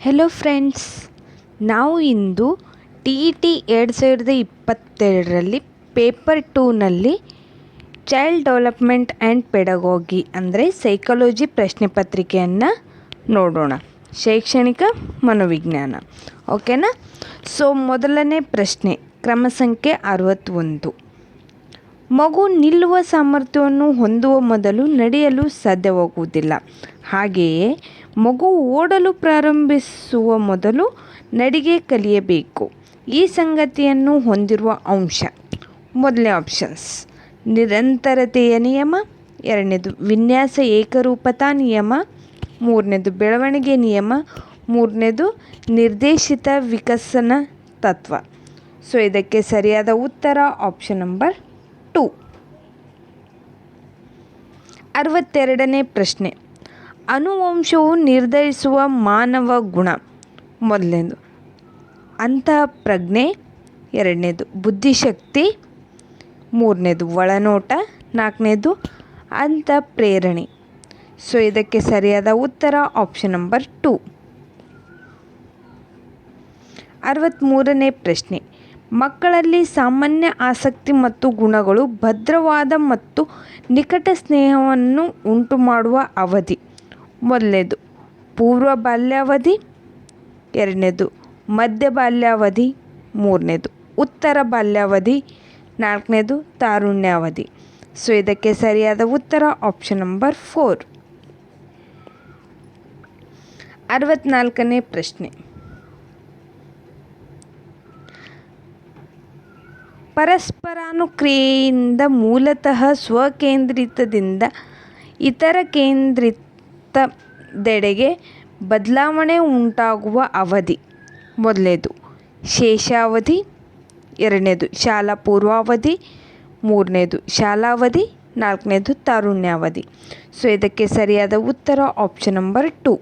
Hello friends ನಾವು ಇಂದು T E T ಎರಡು ಸಾವಿರದ ಇಪ್ಪತ್ತೆರಡರಲ್ಲಿ ಪೇಪರ್ ಟೂನಲ್ಲಿ ಚೈಲ್ಡ್ ಡೆವಲಪ್ಮೆಂಟ್ ಆ್ಯಂಡ್ ಪೆಡಗೋಗಿ ಅಂದರೆ ಸೈಕಾಲಜಿ ಪ್ರಶ್ನೆ ಪತ್ರಿಕೆಯನ್ನು ನೋಡೋಣ. ಶೈಕ್ಷಣಿಕ ಮನೋವಿಜ್ಞಾನ. ಓಕೆನಾ ಸೊ ಮೊದಲನೇ ಪ್ರಶ್ನೆ, ಕ್ರಮ ಸಂಖ್ಯೆ ಅರವತ್ತೊಂದು. ಮಗು ನಿಲ್ಲುವ ಸಾಮರ್ಥ್ಯವನ್ನು ಹೊಂದುವ ಮೊದಲು ನಡೆಯಲು ಸಾಧ್ಯವಾಗುವುದಿಲ್ಲ. ಹಾಗೆಯೇ ಮಗು ಓಡಲು ಪ್ರಾರಂಭಿಸುವ ಮೊದಲು ನಡಿಗೆ ಕಲಿಯಬೇಕು. ಈ ಸಂಗತಿಯನ್ನು ಹೊಂದಿರುವ ಅಂಶ. ಮೊದಲನೇ ಆಪ್ಷನ್ಸ್ ನಿರಂತರತೆಯ ನಿಯಮ. ಎರಡನೇದು ವಿನ್ಯಾಸ ಏಕರೂಪತಾ ನಿಯಮ. ಮೂರನೇದು ಬೆಳವಣಿಗೆ ನಿಯಮ. ಮೂರನೇದು ನಿರ್ದೇಶಿತ ವಿಕಸನ ತತ್ವ. ಸೊ ಇದಕ್ಕೆ ಸರಿಯಾದ ಉತ್ತರ ಆಪ್ಷನ್ ನಂಬರ್ ಟು ಅರವತ್ತೆರಡನೇ ಪ್ರಶ್ನೆ. ಅನುವಂಶವು ನಿರ್ಧರಿಸುವ ಮಾನವ ಗುಣ. ಮೊದಲನೇದು. ಅಂತಹ ಪ್ರಜ್ಞೆ ಎರಡನೇದು, ಬುದ್ಧಿಶಕ್ತಿ. ಮೂರನೇದು, ಒಳನೋಟ. ನಾಲ್ಕನೇದು ಅಂತ ಪ್ರೇರಣೆ ಸೊ ಇದಕ್ಕೆ ಸರಿಯಾದ ಉತ್ತರ ಆಪ್ಷನ್ ನಂಬರ್ ಟು ಅರವತ್ತ್ಮೂರನೇ ಪ್ರಶ್ನೆ. ಮಕ್ಕಳಲ್ಲಿ ಸಾಮಾನ್ಯ ಆಸಕ್ತಿ ಮತ್ತು ಗುಣಗಳು ಭದ್ರವಾದ ಮತ್ತು ನಿಕಟ ಸ್ನೇಹವನ್ನು ಉಂಟುಮಾಡುವ ಅವಧಿ. ಮೊದಲನೇದು ಪೂರ್ವ ಬಾಲ್ಯಾವಧಿ, ಎರಡನೇದು. ಮಧ್ಯ ಬಾಲ್ಯಾವಧಿ, ಮೂರನೇದು. ಉತ್ತರ ಬಾಲ್ಯಾವಧಿ, ನಾಲ್ಕನೇದು ತಾರುಣ್ಯಾವಧಿ. ಸೊ, ಇದಕ್ಕೆ ಸರಿಯಾದ ಉತ್ತರ ಆಪ್ಷನ್ ನಂಬರ್ ಫೋರ್ ಅರವತ್ನಾಲ್ಕನೇ ಪ್ರಶ್ನೆ. ಪರಸ್ಪರಾನುಕ್ರಿಯೆಯಿಂದ ಮೂಲತಃ ಸ್ವಕೇಂದ್ರಿತದಿಂದ ಇತರ ಕೇಂದ್ರಿತದೆಡೆಗೆ ಬದಲಾವಣೆ ಉಂಟಾಗುವ ಅವಧಿ ಮೊದಲನೇದು ಶೇಷಾವಧಿ ಎರಡನೇದು ಶಾಲಾ ಪೂರ್ವಾವಧಿ ಮೂರನೇದು ಶಾಲಾವಧಿ ನಾಲ್ಕನೇದು ತಾರುಣ್ಯಾವಧಿ. ಸೊ, ಇದಕ್ಕೆ ಸರಿಯಾದ ಉತ್ತರ ಆಪ್ಷನ್ ನಂಬರ್ ಟು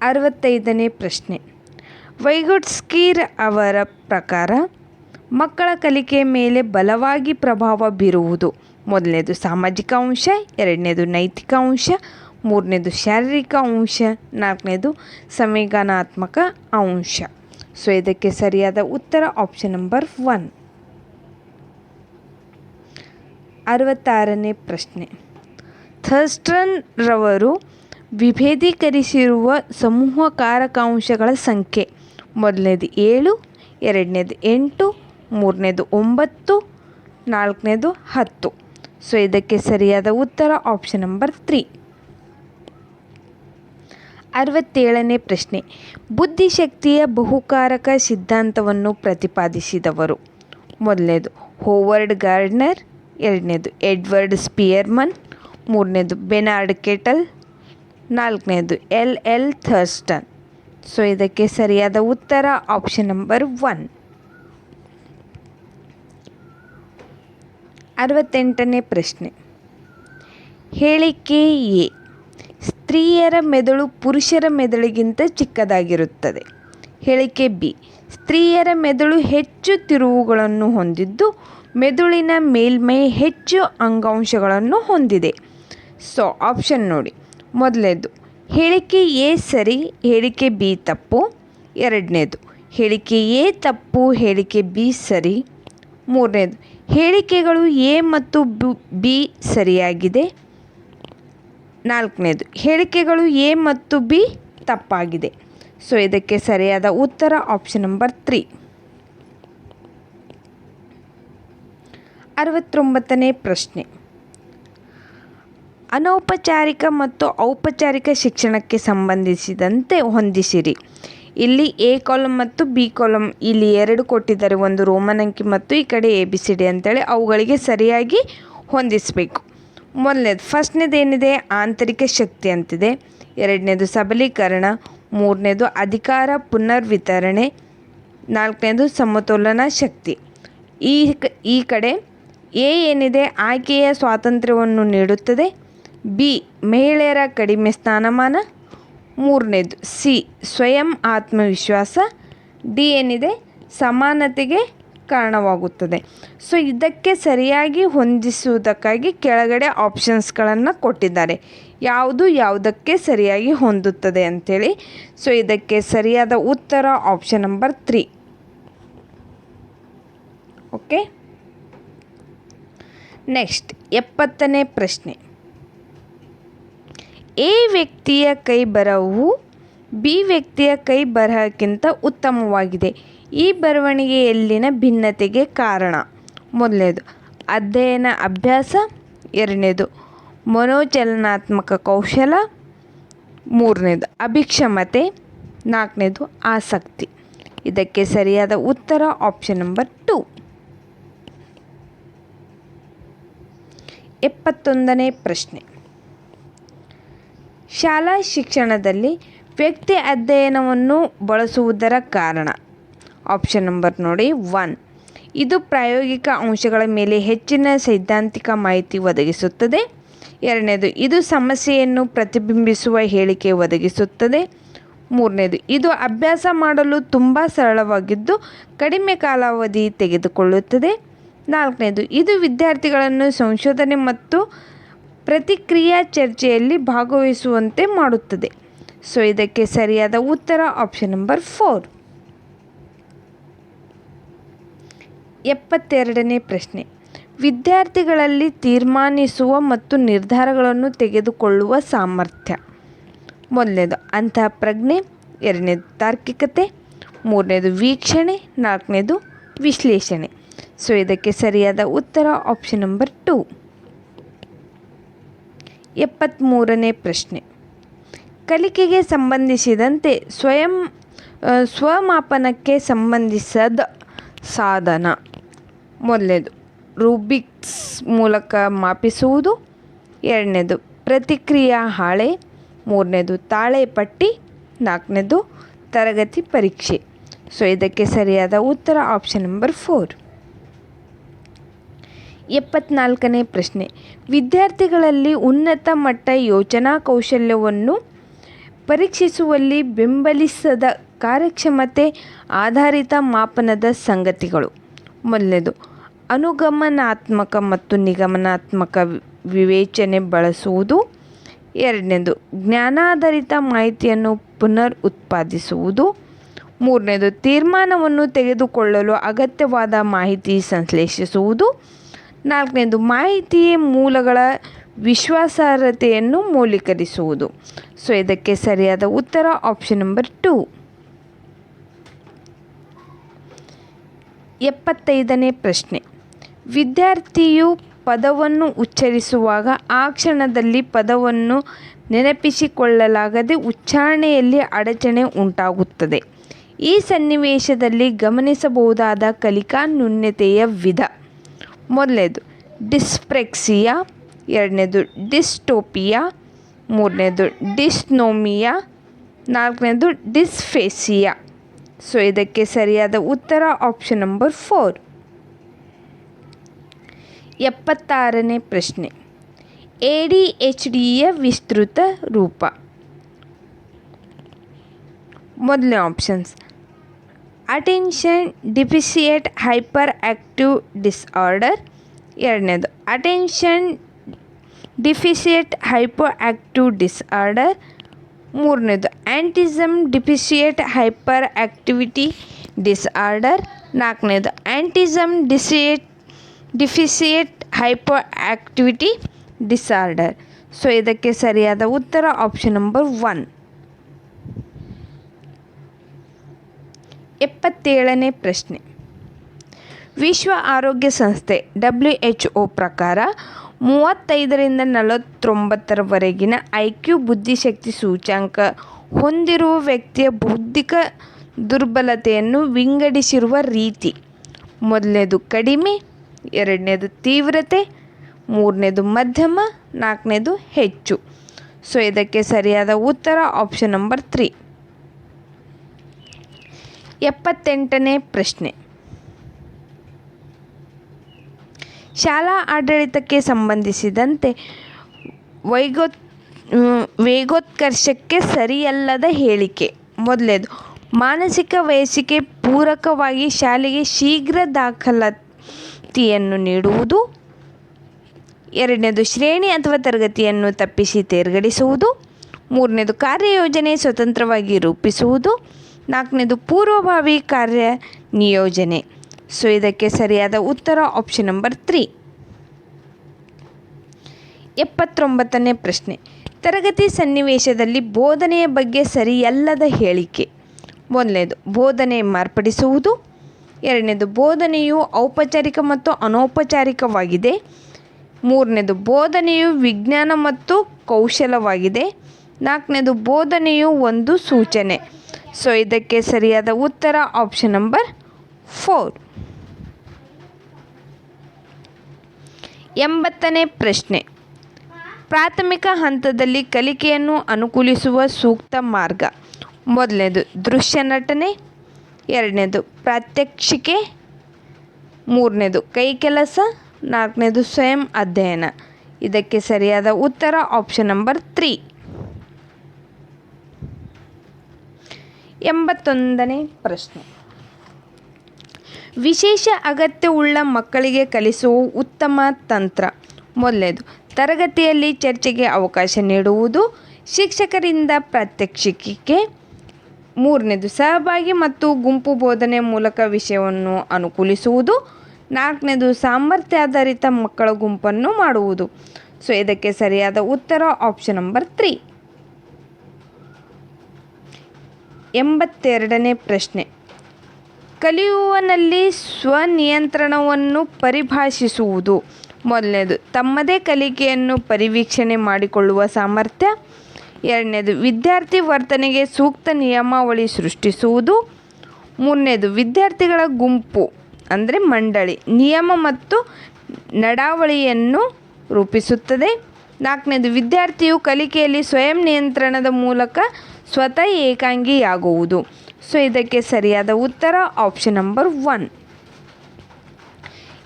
ಅರವತ್ತೈದನೇ ಪ್ರಶ್ನೆ. ವೈಗುಡ್ಸ್ಕೀರ್ ಅವರ ಪ್ರಕಾರ ಮಕ್ಕಳ ಕಲಿಕೆಯ ಮೇಲೆ ಬಲವಾಗಿ ಪ್ರಭಾವ ಬೀರುವುದು ಮೊದಲನೇದು ಸಾಮಾಜಿಕ ಅಂಶ, ಎರಡನೇದು ನೈತಿಕ ಅಂಶ, ಮೂರನೇದು ಶಾರೀರಿಕ ಅಂಶ, ನಾಲ್ಕನೇದು ಸಂವಿಧಾನಾತ್ಮಕ ಅಂಶ. ಸೊ ಇದಕ್ಕೆ ಸರಿಯಾದ ಉತ್ತರ ಆಪ್ಷನ್ ನಂಬರ್ ಒನ್ ಅರವತ್ತಾರನೇ ಪ್ರಶ್ನೆ. ಥರ್ಸ್ಟನ್ ರವರು ವಿಭೇದೀಕರಿಸಿರುವ ಸಮೂಹ ಕಾರಕಾಂಶಗಳ ಸಂಖ್ಯೆ. ಮೊದಲನೇದು ಏಳು, ಎರಡನೇದು ಎಂಟು, ಮೂರನೇದು ಒಂಬತ್ತು, ನಾಲ್ಕನೇದು ಹತ್ತು. ಸೊ ಇದಕ್ಕೆ ಸರಿಯಾದ ಉತ್ತರ ಆಪ್ಷನ್ ನಂಬರ್ ತ್ರೀ ಅರವತ್ತೇಳನೇ ಪ್ರಶ್ನೆ. ಬುದ್ಧಿಶಕ್ತಿಯ ಬಹುಕಾರಕ ಸಿದ್ಧಾಂತವನ್ನು ಪ್ರತಿಪಾದಿಸಿದವರು. ಮೊದಲನೇದು, ಹೋವರ್ಡ್ ಗಾರ್ಡ್ನರ್. ಎರಡನೇದು, ಎಡ್ವರ್ಡ್ ಸ್ಪಿಯರ್ಮನ್. ಮೂರನೇದು, ಬೆನಾರ್ಡ್ ಕೆಟಲ್. ನಾಲ್ಕನೇದು, ಎಲ್ ಎಲ್ ಥರ್ಸ್ಟನ್. ಸೊ ಇದಕ್ಕೆ ಸರಿಯಾದ ಉತ್ತರ ಆಪ್ಷನ್ ನಂಬರ್ ಒನ್ ಅರವತ್ತೆಂಟನೇ ಪ್ರಶ್ನೆ. ಹೇಳಿಕೆ ಎ, ಸ್ತ್ರೀಯರ ಮೆದುಳು ಪುರುಷರ ಮೆದುಳಿಗಿಂತ ಚಿಕ್ಕದಾಗಿರುತ್ತದೆ. ಹೇಳಿಕೆ ಬಿ, ಸ್ತ್ರೀಯರ ಮೆದುಳು ಹೆಚ್ಚು ತಿರುವುಗಳನ್ನು ಹೊಂದಿದ್ದು, ಮೆದುಳಿನ ಮೇಲ್ಮೈ ಹೆಚ್ಚು ಅಂಗಾಂಶಗಳನ್ನು ಹೊಂದಿದೆ. ಸೊ, ಆಪ್ಷನ್ ನೋಡಿ. ಮೊದಲನೇದು ಹೇಳಿಕೆ ಎ ಸರಿ, ಹೇಳಿಕೆ ಬಿ ತಪ್ಪು. ಎರಡನೇದು, ಹೇಳಿಕೆ ಎ ತಪ್ಪು, ಹೇಳಿಕೆ ಬಿ ಸರಿ. ಮೂರನೇದು ಹೇಳಿಕೆಗಳು ಎ ಮತ್ತು ಬಿ ಸರಿಯಾಗಿದೆ. ನಾಲ್ಕನೇದು, ಹೇಳಿಕೆಗಳು ಎ ಮತ್ತು ಬಿ ತಪ್ಪಾಗಿದೆ. ಸೊ, ಇದಕ್ಕೆ ಸರಿಯಾದ ಉತ್ತರ ಆಪ್ಷನ್ ನಂಬರ್ ತ್ರೀ. ಅರವತ್ತೊಂಬತ್ತನೇ ಪ್ರಶ್ನೆ. ಅನೌಪಚಾರಿಕ ಮತ್ತು ಔಪಚಾರಿಕ ಶಿಕ್ಷಣಕ್ಕೆ ಸಂಬಂಧಿಸಿದಂತೆ ಹೊಂದಿಸಿರಿ. ಇಲ್ಲಿ ಎ ಕಾಲಮ್ ಮತ್ತು ಬಿ ಕಾಲಮ್ ಇಲ್ಲಿ ಎರಡು ಕೊಟ್ಟಿದ್ದಾರೆ, ಒಂದು ರೋಮನ್ ಅಂಕಿ ಮತ್ತು ಈ ಕಡೆ ಎ ಬಿ ಸಿ ಡಿ ಅಂತೇಳಿ ಅವುಗಳಿಗೆ ಸರಿಯಾಗಿ ಹೊಂದಿಸಬೇಕು. ಮೊದಲನೇದು, ಫಸ್ಟ್ನೇದು ಏನಿದೆ? ಆಂತರಿಕ ಶಕ್ತಿ ಅಂತಿದೆ. ಎರಡನೇದು ಸಬಲೀಕರಣ, ಮೂರನೇದು ಅಧಿಕಾರ ಪುನರ್ವಿತರಣೆ, ನಾಲ್ಕನೇದು ಸಮತೋಲನ ಶಕ್ತಿ. ಈ ಈ ಕಡೆ ಎ ಏನಿದೆ? ಆಯ್ಕೆಯ ಸ್ವಾತಂತ್ರ್ಯವನ್ನು ನೀಡುತ್ತದೆ. ಬಿ, ಮಹಿಳೆಯರ ಕಡಿಮೆ ಸ್ಥಾನಮಾನ ಮೂರನೇದು, ಸಿ, ಸ್ವಯಂ ಆತ್ಮವಿಶ್ವಾಸ, ಡಿ ಏನಿದೆ? ಸಮಾನತೆಗೆ ಕಾರಣವಾಗುತ್ತದೆ. ಸೊ, ಇದಕ್ಕೆ ಸರಿಯಾಗಿ ಹೊಂದಿಸುವುದಕ್ಕಾಗಿ ಕೆಳಗಡೆ ಆಪ್ಷನ್ಸ್ಗಳನ್ನು ಕೊಟ್ಟಿದ್ದಾರೆ. ಯಾವುದು ಯಾವುದಕ್ಕೆ ಸರಿಯಾಗಿ ಹೊಂದುತ್ತದೆ ಅಂಥೇಳಿ ಸೊ, ಇದಕ್ಕೆ ಸರಿಯಾದ ಉತ್ತರ option number three. Okay? Next, ಎಪ್ಪತ್ತನೇ ಪ್ರಶ್ನೆ. ಎ ವ್ಯಕ್ತಿಯ ಕೈ ಬರಹವು ಬಿ ವ್ಯಕ್ತಿಯ ಕೈ ಬರಹಕ್ಕಿಂತ ಉತ್ತಮವಾಗಿದೆ. ಈ ಬರವಣಿಗೆಯಲ್ಲಿನ ಭಿನ್ನತೆಗೆ ಕಾರಣ? ಮೊದಲನೇದು, ಅಧ್ಯಯನ ಅಭ್ಯಾಸ. ಎರಡನೇದು, ಮನೋಚಲನಾತ್ಮಕ ಕೌಶಲ. ಮೂರನೇದು, ಅಭಿಕ್ಷಮತೆ. ನಾಲ್ಕನೇದು, ಆಸಕ್ತಿ. ಇದಕ್ಕೆ ಸರಿಯಾದ ಉತ್ತರ ಆಪ್ಷನ್ ನಂಬರ್ ಟು ಎಪ್ಪತ್ತೊಂದನೇ ಪ್ರಶ್ನೆ. ಶಾಲಾ ಶಿಕ್ಷಣದಲ್ಲಿ ವ್ಯಕ್ತಿ ಅಧ್ಯಯನವನ್ನು ಬಳಸುವುದರ ಕಾರಣ. ಆಪ್ಷನ್ ನಂಬರ್ ನೋಡಿ ಒನ್. ಇದು ಪ್ರಾಯೋಗಿಕ ಅಂಶಗಳ ಮೇಲೆ ಹೆಚ್ಚಿನ ಸೈದ್ಧಾಂತಿಕ ಮಾಹಿತಿ ಒದಗಿಸುತ್ತದೆ. ಎರಡನೇದು, ಇದು ಸಮಸ್ಯೆಯನ್ನು ಪ್ರತಿಬಿಂಬಿಸುವ ಹೇಳಿಕೆ ಒದಗಿಸುತ್ತದೆ. ಮೂರನೇದು, ಇದು ಅಭ್ಯಾಸ ಮಾಡಲು ತುಂಬ ಸರಳವಾಗಿದ್ದು ಕಡಿಮೆ ಕಾಲಾವಧಿ ತೆಗೆದುಕೊಳ್ಳುತ್ತದೆ. ನಾಲ್ಕನೇದು, ಇದು ವಿದ್ಯಾರ್ಥಿಗಳನ್ನು ಸಂಶೋಧನೆ ಮತ್ತು ಪ್ರತಿಕ್ರಿಯಾ ಚರ್ಚೆಯಲ್ಲಿ ಭಾಗವಹಿಸುವಂತೆ ಮಾಡುತ್ತದೆ. ಸೊ ಇದಕ್ಕೆ ಸರಿಯಾದ ಉತ್ತರ ಆಪ್ಷನ್ ನಂಬರ್ ಫೋರ್ ಎಪ್ಪತ್ತೆರಡನೇ ಪ್ರಶ್ನೆ. ವಿದ್ಯಾರ್ಥಿಗಳಲ್ಲಿ ತೀರ್ಮಾನಿಸುವ ಮತ್ತು ನಿರ್ಧಾರಗಳನ್ನು ತೆಗೆದುಕೊಳ್ಳುವ ಸಾಮರ್ಥ್ಯ. ಮೊದಲನೇದು, ಅಂತಃಪ್ರಜ್ಞೆ. ಎರಡನೇದು, ತಾರ್ಕಿಕತೆ. ಮೂರನೇದು, ವೀಕ್ಷಣೆ. ನಾಲ್ಕನೇದು, ವಿಶ್ಲೇಷಣೆ. ಸೊ ಇದಕ್ಕೆ ಸರಿಯಾದ ಉತ್ತರ ಆಪ್ಷನ್ ನಂಬರ್ ಟು ಎಪ್ಪತ್ತ್ಮೂರನೇ ಪ್ರಶ್ನೆ. ಕಲಿಕೆಗೆ ಸಂಬಂಧಿಸಿದಂತೆ ಸ್ವಯಂ ಸ್ವಮಾಪನಕ್ಕೆ ಸಂಬಂಧಿಸದ ಸಾಧನ. ಮೊದಲನೇದು ರೂಬಿಕ್ಸ್ ಮೂಲಕ ಮಾಪಿಸುವುದು. ಎರಡನೇದು, ಪ್ರತಿಕ್ರಿಯಾ ಹಾಳೆ. ಮೂರನೇದು, ತಾಳೆ ಪಟ್ಟಿ. ನಾಲ್ಕನೇದು, ತರಗತಿ ಪರೀಕ್ಷೆ. ಸೊ, ಇದಕ್ಕೆ ಸರಿಯಾದ ಉತ್ತರ ಆಪ್ಷನ್ ನಂಬರ್ ಫೋರ್. ಎಪ್ಪತ್ನಾಲ್ಕನೇ ಪ್ರಶ್ನೆ. ವಿದ್ಯಾರ್ಥಿಗಳಲ್ಲಿ ಉನ್ನತ ಮಟ್ಟ ಯೋಚನಾ ಕೌಶಲ್ಯವನ್ನು ಪರೀಕ್ಷಿಸುವಲ್ಲಿ ಬೆಂಬಲಿಸದ ಕಾರ್ಯಕ್ಷಮತೆ ಆಧಾರಿತ ಮಾಪನದ ಸಂಗತಿಗಳು. ಮೊದಲನೇದು, ಅನುಗಮನಾತ್ಮಕ ಮತ್ತು ನಿಗಮನಾತ್ಮಕ ವಿವೇಚನೆ ಬಳಸುವುದು. ಎರಡನೇದು, ಜ್ಞಾನಾಧಾರಿತ ಮಾಹಿತಿಯನ್ನು ಪುನರ್ ಉತ್ಪಾದಿಸುವುದು. ಮೂರನೇದು, ತೀರ್ಮಾನವನ್ನು ತೆಗೆದುಕೊಳ್ಳಲು ಅಗತ್ಯವಾದ ಮಾಹಿತಿ ಸಂಶ್ಲೇಷಿಸುವುದು. ನಾಲ್ಕನೇದು ಮಾಹಿತಿ ಮೂಲಗಳ ವಿಶ್ವಾಸಾರ್ಹತೆಯನ್ನು ಮೌಲ್ಯೀಕರಿಸುವುದು. ಸೊ ಇದಕ್ಕೆ ಸರಿಯಾದ ಉತ್ತರ ಆಪ್ಷನ್ ನಂಬರ್ ಟು ಎಪ್ಪತ್ತೈದನೇ ಪ್ರಶ್ನೆ. ವಿದ್ಯಾರ್ಥಿಯು ಪದವನ್ನು ಉಚ್ಚರಿಸುವಾಗ ಆ ಕ್ಷಣದಲ್ಲಿ ಪದವನ್ನು ನೆನಪಿಸಿಕೊಳ್ಳಲಾಗದೆ ಉಚ್ಚಾರಣೆಯಲ್ಲಿ ಅಡಚಣೆ ಉಂಟಾಗುತ್ತದೆ. ಈ ಸನ್ನಿವೇಶದಲ್ಲಿ ಗಮನಿಸಬಹುದಾದ ಕಲಿಕಾ ನ್ಯೂನ್ಯತೆಯ ವಿಧ. ಮೊದಲನೇದು ಡಿಸ್ಪ್ರೆಕ್ಸಿಯಾ, ಎರಡನೇದು, ಡಿಸ್ಟೋಪಿಯಾ, ಮೂರನೇದು, ಡಿಸ್ನೋಮಿಯಾ, ನಾಲ್ಕನೇದು, ಡಿಸ್ಫೇಸಿಯಾ. ಸೊ ಇದಕ್ಕೆ ಸರಿಯಾದ ಉತ್ತರ ಆಪ್ಷನ್ ನಂಬರ್ ಫೋರ್ ಎಪ್ಪತ್ತಾರನೇ ಪ್ರಶ್ನೆ. ಎ ಡಿ ಎಚ್ ಡಿಯ ವಿಸ್ತೃತ ರೂಪ. ಮೊದಲನೇ options attention deficit hyper active disorder ಎರಡನೇದು attention deficit hypo active disorder ಮೂರನೇದು autism deficit hyper activity disorder ನಾಲ್ಕನೇದು autism deficit deficit hypo activity disorder so ಇದಕ್ಕೆ ಸರಿಯಾದ ಉತ್ತರ ಆಪ್ಷನ್ ನಂಬರ್ ಒನ್ ಎಪ್ಪತ್ತೇಳನೇ ಪ್ರಶ್ನೆ. ವಿಶ್ವ ಆರೋಗ್ಯ ಸಂಸ್ಥೆ ಡಬ್ಲ್ಯೂ ಎಚ್ ಒ ಪ್ರಕಾರ ಮೂವತ್ತೈದರಿಂದ ನಲವತ್ತೊಂಬತ್ತರವರೆಗಿನ ಐ ಕ್ಯೂ ಬುದ್ಧಿಶಕ್ತಿ ಸೂಚ್ಯಾಂಕ ಹೊಂದಿರುವ ವ್ಯಕ್ತಿಯ ಬೌದ್ಧಿಕ ದುರ್ಬಲತೆಯನ್ನು ವಿಂಗಡಿಸಿರುವ ರೀತಿ. ಮೊದಲನೇದು ಕಡಿಮೆ, ಎರಡನೇದು ತೀವ್ರತೆ, ಮೂರನೇದು ಮಧ್ಯಮ, ನಾಲ್ಕನೇದು ಹೆಚ್ಚು. ಸೊ, ಇದಕ್ಕೆ ಸರಿಯಾದ ಉತ್ತರ ಆಪ್ಷನ್ ನಂಬರ್ ತ್ರೀ. ಎಪ್ಪತ್ತೆಂಟನೇ ಪ್ರಶ್ನೆ. ಶಾಲಾ ಆಡಳಿತಕ್ಕೆ ಸಂಬಂಧಿಸಿದಂತೆ ವೈಗೋ ವೇಗೋತ್ಕರ್ಷಕ್ಕೆ ಸರಿಯಲ್ಲದ ಹೇಳಿಕೆ. ಮೊದಲೇದು, ಮಾನಸಿಕ ವಯಸ್ಸಿಗೆ ಪೂರಕವಾಗಿ ಶಾಲೆಗೆ ಶೀಘ್ರ ದಾಖಲಾತಿಯನ್ನು ನೀಡುವುದು. ಎರಡನೇದು, ಶ್ರೇಣಿ ಅಥವಾ ತರಗತಿಯನ್ನು ತಪ್ಪಿಸಿ ತೇರ್ಗಡಿಸುವುದು. ಮೂರನೇದು, ಕಾರ್ಯಯೋಜನೆ ಸ್ವತಂತ್ರವಾಗಿ ರೂಪಿಸುವುದು. ನಾಲ್ಕನೇದು ಪೂರ್ವಭಾವಿ ಕಾರ್ಯ ನಿಯೋಜನೆ. ಸೊ, ಇದಕ್ಕೆ ಸರಿಯಾದ ಉತ್ತರ ಆಪ್ಷನ್ ನಂಬರ್ ತ್ರೀ ಎಪ್ಪತ್ತೊಂಬತ್ತನೇ ಪ್ರಶ್ನೆ. ತರಗತಿ ಸನ್ನಿವೇಶದಲ್ಲಿ ಬೋಧನೆಯ ಬಗ್ಗೆ ಸರಿಯಲ್ಲದ ಹೇಳಿಕೆ. ಮೊದಲನೇದು, ಬೋಧನೆ ಮಾರ್ಪಡಿಸುವುದು. ಎರಡನೇದು, ಬೋಧನೆಯು ಔಪಚಾರಿಕ ಮತ್ತು ಅನೌಪಚಾರಿಕವಾಗಿದೆ. ಮೂರನೇದು, ಬೋಧನೆಯು ವಿಜ್ಞಾನ ಮತ್ತು ಕೌಶಲವಾಗಿದೆ. ನಾಲ್ಕನೇದು, ಬೋಧನೆಯು ಒಂದು ಸೂಚನೆ. ಸೊ ಇದಕ್ಕೆ ಸರಿಯಾದ ಉತ್ತರ ಆಪ್ಷನ್ ನಂಬರ್ ಫೋರ್ ಎಂಬತ್ತನೇ ಪ್ರಶ್ನೆ. ಪ್ರಾಥಮಿಕ ಹಂತದಲ್ಲಿ ಕಲಿಕೆಯನ್ನು ಅನುಕೂಲಿಸುವ ಸೂಕ್ತ ಮಾರ್ಗ. ಮೊದಲನೇದು, ದೃಶ್ಯ ನಟನೆ. ಎರಡನೇದು, ಪ್ರಾತ್ಯಕ್ಷಿಕೆ. ಮೂರನೇದು, ಕೈ ಕೆಲಸ. ನಾಲ್ಕನೇದು, ಸ್ವಯಂ ಅಧ್ಯಯನ. ಇದಕ್ಕೆ ಸರಿಯಾದ ಉತ್ತರ ಆಪ್ಷನ್ ನಂಬರ್ ತ್ರೀ ಎಂಬತ್ತೊಂದನೇ ಪ್ರಶ್ನೆ. ವಿಶೇಷ ಅಗತ್ಯವುಳ್ಳ ಮಕ್ಕಳಿಗೆ ಕಲಿಸುವ ಉತ್ತಮ ತಂತ್ರ. ಮೊದಲೇದು ತರಗತಿಯಲ್ಲಿ ಚರ್ಚೆಗೆ ಅವಕಾಶ ನೀಡುವುದು, ಶಿಕ್ಷಕರಿಂದ ಪ್ರಾತ್ಯಕ್ಷಿಕೆ ಮೂರನೇದು, ಸಹಭಾಗಿ ಮತ್ತು ಗುಂಪು ಬೋಧನೆ ಮೂಲಕ ವಿಷಯವನ್ನು ಅನುಕೂಲಿಸುವುದು. ನಾಲ್ಕನೇದು, ಸಾಮರ್ಥ್ಯ ಆಧಾರಿತ ಮಕ್ಕಳ ಗುಂಪನ್ನು ಮಾಡುವುದು. ಸೊ, ಇದಕ್ಕೆ ಸರಿಯಾದ ಉತ್ತರ ಆಪ್ಷನ್ ನಂಬರ್ ತ್ರೀ ಎಂಬತ್ತೆರಡನೇ ಪ್ರಶ್ನೆ. ಕಲಿಯುವನಲ್ಲಿ ಸ್ವನಿಯಂತ್ರಣವನ್ನು ಪರಿಭಾಷಿಸುವುದು ಮೊದಲನೇದು. ತಮ್ಮದೇ ಕಲಿಕೆಯನ್ನು ಪರಿವೀಕ್ಷಣೆ ಮಾಡಿಕೊಳ್ಳುವ ಸಾಮರ್ಥ್ಯ. ಎರಡನೇದು, ವಿದ್ಯಾರ್ಥಿ ವರ್ತನೆಗೆ ಸೂಕ್ತ ನಿಯಮಾವಳಿ ಸೃಷ್ಟಿಸುವುದು. ಮೂರನೇದು, ವಿದ್ಯಾರ್ಥಿಗಳ ಗುಂಪು, ಅಂದರೆ ಮಂಡಳಿ, ನಿಯಮ ಮತ್ತು ನಡಾವಳಿಯನ್ನು ರೂಪಿಸುತ್ತದೆ. ನಾಲ್ಕನೇದು, ವಿದ್ಯಾರ್ಥಿಯು ಕಲಿಕೆಯಲ್ಲಿ ಸ್ವಯಂ ನಿಯಂತ್ರಣದ ಮೂಲಕ ಸ್ವತಃ ಏಕಾಂಗಿಯಾಗುವುದು. ಸೊ ಇದಕ್ಕೆ ಸರಿಯಾದ ಉತ್ತರ ಆಪ್ಷನ್ ನಂಬರ್ ಒನ್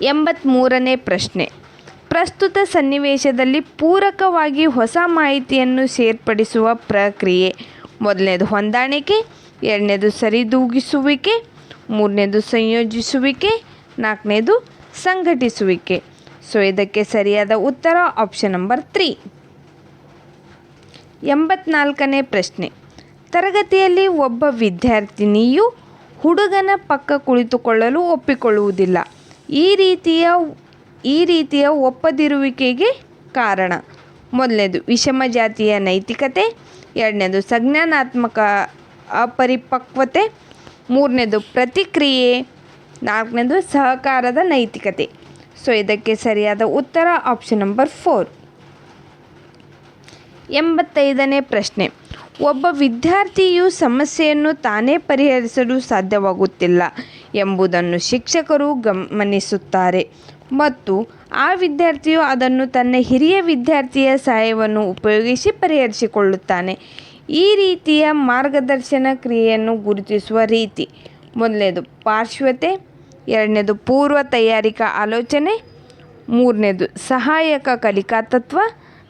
ಎಂಬತ್ತ್ಮೂರನೇ ಪ್ರಶ್ನೆ. ಪ್ರಸ್ತುತ ಸನ್ನಿವೇಶದಲ್ಲಿ ಪೂರಕವಾಗಿ ಹೊಸ ಮಾಹಿತಿಯನ್ನು ಸೇರ್ಪಡಿಸುವ ಪ್ರಕ್ರಿಯೆ. ಮೊದಲನೇದು ಹೊಂದಾಣಿಕೆ, ಎರಡನೇದು ಸರಿದೂಗಿಸುವಿಕೆ, ಮೂರನೇದು ಸಂಯೋಜಿಸುವಿಕೆ, ನಾಲ್ಕನೇದು ಸಂಘಟಿಸುವಿಕೆ. ಸೊ ಇದಕ್ಕೆ ಸರಿಯಾದ ಉತ್ತರ ಆಪ್ಷನ್ ನಂಬರ್ ತ್ರೀ ಎಂಬತ್ನಾಲ್ಕನೇ ಪ್ರಶ್ನೆ. ತರಗತಿಯಲ್ಲಿ ಒಬ್ಬ ವಿದ್ಯಾರ್ಥಿನಿಯು ಹುಡುಗನ ಪಕ್ಕ ಕುಳಿತುಕೊಳ್ಳಲು ಒಪ್ಪಿಕೊಳ್ಳುವುದಿಲ್ಲ. ಈ ರೀತಿಯ ಈ ರೀತಿಯ ಒಪ್ಪದಿರುವಿಕೆಗೆ ಕಾರಣ. ಮೊದಲನೇದು, ವಿಷಮ ಜಾತಿಯ ನೈತಿಕತೆ. ಎರಡನೇದು, ಸಂಜ್ಞಾನಾತ್ಮಕ ಅಪರಿಪಕ್ವತೆ. ಮೂರನೇದು, ಪ್ರತಿಕ್ರಿಯೆ. ನಾಲ್ಕನೇದು, ಸಹಕಾರದ ನೈತಿಕತೆ. ಸೊ ಇದಕ್ಕೆ ಸರಿಯಾದ ಉತ್ತರ ಆಪ್ಷನ್ ನಂಬರ್ ಫೋರ್ ಎಂಬತ್ತೈದನೇ ಪ್ರಶ್ನೆ. ಒಬ್ಬ ವಿದ್ಯಾರ್ಥಿಯು ಸಮಸ್ಯೆಯನ್ನು ತಾನೇ ಪರಿಹರಿಸಲು ಸಾಧ್ಯವಾಗುತ್ತಿಲ್ಲ ಎಂಬುದನ್ನು ಶಿಕ್ಷಕರು ಗಮನಿಸುತ್ತಾರೆ. ಮತ್ತು ಆ ವಿದ್ಯಾರ್ಥಿಯು ಅದನ್ನು ತನ್ನ ಹಿರಿಯ ವಿದ್ಯಾರ್ಥಿಯ ಸಹಾಯವನ್ನು ಉಪಯೋಗಿಸಿ ಪರಿಹರಿಸಿಕೊಳ್ಳುತ್ತಾನೆ. ಈ ರೀತಿಯ ಮಾರ್ಗದರ್ಶನ ಕ್ರಿಯೆಯನ್ನು ಗುರುತಿಸುವ ರೀತಿ. ಮೊದಲನೇದು ಪಾರ್ಶ್ವತೆ, ಎರಡನೇದು ಪೂರ್ವ ತಯಾರಿಕಾ ಆಲೋಚನೆ, ಮೂರನೇದು ಸಹಾಯಕ ಕಲಿಕಾ ತತ್ವ,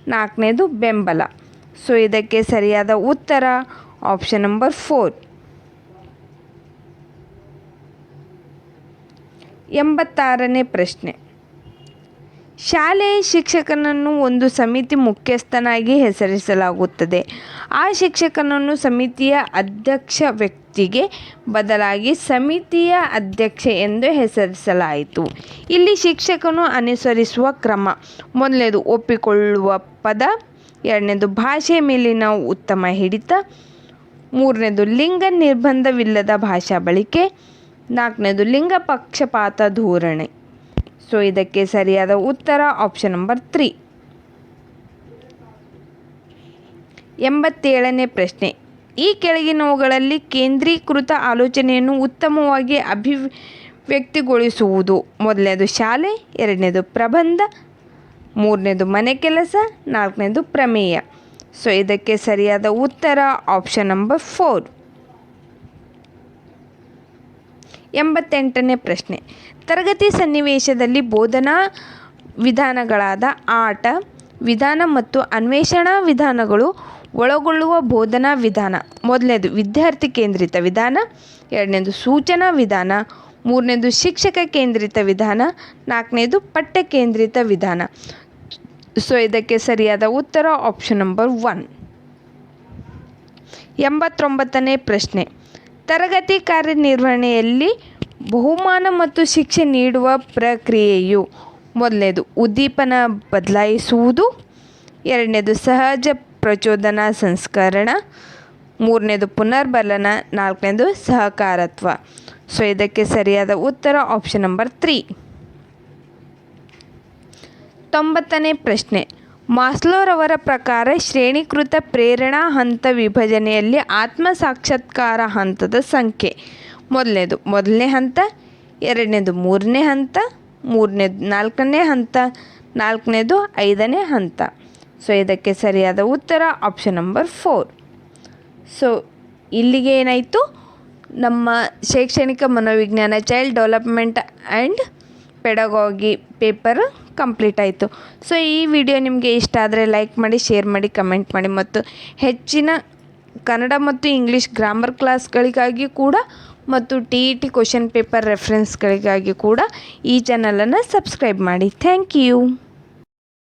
ನಾಲ್ಕನೇದು ಬೆಂಬಲ. ಸೊ ಇದಕ್ಕೆ ಸರಿಯಾದ ಉತ್ತರ ಆಪ್ಷನ್ ನಂಬರ್ ಫೋರ್ ಎಂಬತ್ತಾರನೇ ಪ್ರಶ್ನೆ. ಶಾಲೆಯ ಶಿಕ್ಷಕನನ್ನು ಒಂದು ಸಮಿತಿ ಮುಖ್ಯಸ್ಥನಾಗಿ ಹೆಸರಿಸಲಾಗುತ್ತದೆ. ಆ ಶಿಕ್ಷಕನನ್ನು ಸಮಿತಿಯ ಅಧ್ಯಕ್ಷ ವ್ಯಕ್ತಿಗೆ ಬದಲಾಗಿ ಸಮಿತಿಯ ಅಧ್ಯಕ್ಷ ಎಂದು ಹೆಸರಿಸಲಾಯಿತು. ಇಲ್ಲಿ ಶಿಕ್ಷಕನು ಅನುಸರಿಸುವ ಕ್ರಮ. ಮೊದಲನೇದು, ಒಪ್ಪಿಕೊಳ್ಳುವ ಪದ. ಎರಡನೇದು ಭಾಷೆಯ ಮೇಲಿನ ಉತ್ತಮ ಹಿಡಿತ, ಮೂರನೇದು ಲಿಂಗ ನಿರ್ಬಂಧವಿಲ್ಲದ ಭಾಷಾ ಬಳಕೆ, ನಾಲ್ಕನೇದು ಲಿಂಗ ಪಕ್ಷಪಾತ ಧೋರಣೆ. ಸೊ ಇದಕ್ಕೆ ಸರಿಯಾದ ಉತ್ತರ ಆಪ್ಷನ್ ನಂಬರ್ ತ್ರೀ ಎಂಬತ್ತೇಳನೇ ಪ್ರಶ್ನೆ. ಈ ಕೆಳಗಿನವುಗಳಲ್ಲಿ ಕೇಂದ್ರೀಕೃತ ಆಲೋಚನೆಯನ್ನು ಉತ್ತಮವಾಗಿ ಅಭಿವ್ಯಕ್ತಿಗೊಳಿಸುವುದು. ಮೊದಲನೇದು ಶಾಲೆ, ಎರಡನೇದು ಪ್ರಬಂಧ ಮೂರನೇದು ಮನೆ ಕೆಲಸ, ನಾಲ್ಕನೇದು ಪ್ರಮೇಯ. ಸೊ ಇದಕ್ಕೆ ಸರಿಯಾದ ಉತ್ತರ ಆಪ್ಷನ್ ನಂಬರ್ ಫೋರ್ ಎಂಬತ್ತೆಂಟನೇ ಪ್ರಶ್ನೆ. ತರಗತಿ ಸನ್ನಿವೇಶದಲ್ಲಿ ಬೋಧನಾ ವಿಧಾನಗಳಾದ ಆಟ, ವಿಧಾನ ಮತ್ತು ಅನ್ವೇಷಣಾ ವಿಧಾನಗಳು ಒಳಗೊಳ್ಳುವ ಬೋಧನಾ ವಿಧಾನ. ಮೊದಲನೇದು ವಿದ್ಯಾರ್ಥಿ ಕೇಂದ್ರಿತ ವಿಧಾನ, ಎರಡನೇದು ಸೂಚನಾ ವಿಧಾನ, ಮೂರನೇದು ಶಿಕ್ಷಕ ಕೇಂದ್ರಿತ ವಿಧಾನ, ನಾಲ್ಕನೇದು ಪಠ್ಯ ಕೇಂದ್ರಿತ ವಿಧಾನ. ಸೊ ಇದಕ್ಕೆ ಸರಿಯಾದ ಉತ್ತರ ಆಪ್ಷನ್ ನಂಬರ್ ಒನ್ ಎಂಬತ್ತೊಂಬತ್ತನೇ ಪ್ರಶ್ನೆ. ತರಗತಿ ಕಾರ್ಯನಿರ್ವಹಣೆಯಲ್ಲಿ ಬಹುಮಾನ ಮತ್ತು ಶಿಕ್ಷೆ ನೀಡುವ ಪ್ರಕ್ರಿಯೆಯು ಮೊದಲನೇದು, ಉದ್ದೀಪನ ಬದಲಾಯಿಸುವುದು. ಎರಡನೇದು, ಸಹಜ ಪ್ರಚೋದನಾ ಸಂಸ್ಕರಣ. ಮೂರನೇದು, ಪುನರ್ಬಲನ. ನಾಲ್ಕನೇದು, ಸಹಕಾರತ್ವ. ಸೊ ಇದಕ್ಕೆ ಸರಿಯಾದ ಉತ್ತರ ಆಪ್ಷನ್ ನಂಬರ್ ತ್ರೀ ತೊಂಬತ್ತನೇ ಪ್ರಶ್ನೆ. ಮಾಸ್ಲೋರವರ ಪ್ರಕಾರ ಶ್ರೇಣೀಕೃತ ಪ್ರೇರಣಾ ಹಂತ ವಿಭಜನೆಯಲ್ಲಿ ಆತ್ಮ ಸಾಕ್ಷಾತ್ಕಾರ ಹಂತದ ಸಂಖ್ಯೆ. ಮೊದಲನೇದು ಮೊದಲನೇ ಹಂತ, ಎರಡನೇದು ಮೂರನೇ ಹಂತ, ಮೂರನೇದು ನಾಲ್ಕನೇ ಹಂತ, ನಾಲ್ಕನೇದು ಐದನೇ ಹಂತ. ಸೊ ಇದಕ್ಕೆ ಸರಿಯಾದ ಉತ್ತರ ಆಪ್ಷನ್ ನಂಬರ್ ಫೋರ್ ಸೊ ಇಲ್ಲಿಗೆ ಏನಾಯಿತು? ನಮ್ಮ ಶೈಕ್ಷಣಿಕ ಮನೋವಿಜ್ಞಾನ child development and pedagogy paper complete ಆಯಿತು. ಸೊ ಈ ವಿಡಿಯೋ ನಿಮಗೆ ಇಷ್ಟ ಆದರೆ ಲೈಕ್ ಮಾಡಿ ಶೇರ್ ಮಾಡಿ ಕಮೆಂಟ್ ಮಾಡಿ ಮತ್ತು ಹೆಚ್ಚಿನ ಕನ್ನಡ ಮತ್ತು ಇಂಗ್ಲೀಷ್ ಗ್ರಾಮರ್ ಕ್ಲಾಸ್ಗಳಿಗಾಗಿ ಕೂಡ ಮತ್ತು T E T question paper ರೆಫರೆನ್ಸ್ಗಳಿಗಾಗಿ ಕೂಡ ಈ ಚಾನಲನ್ನು ಸಬ್ಸ್ಕ್ರೈಬ್ ಮಾಡಿ. Thank you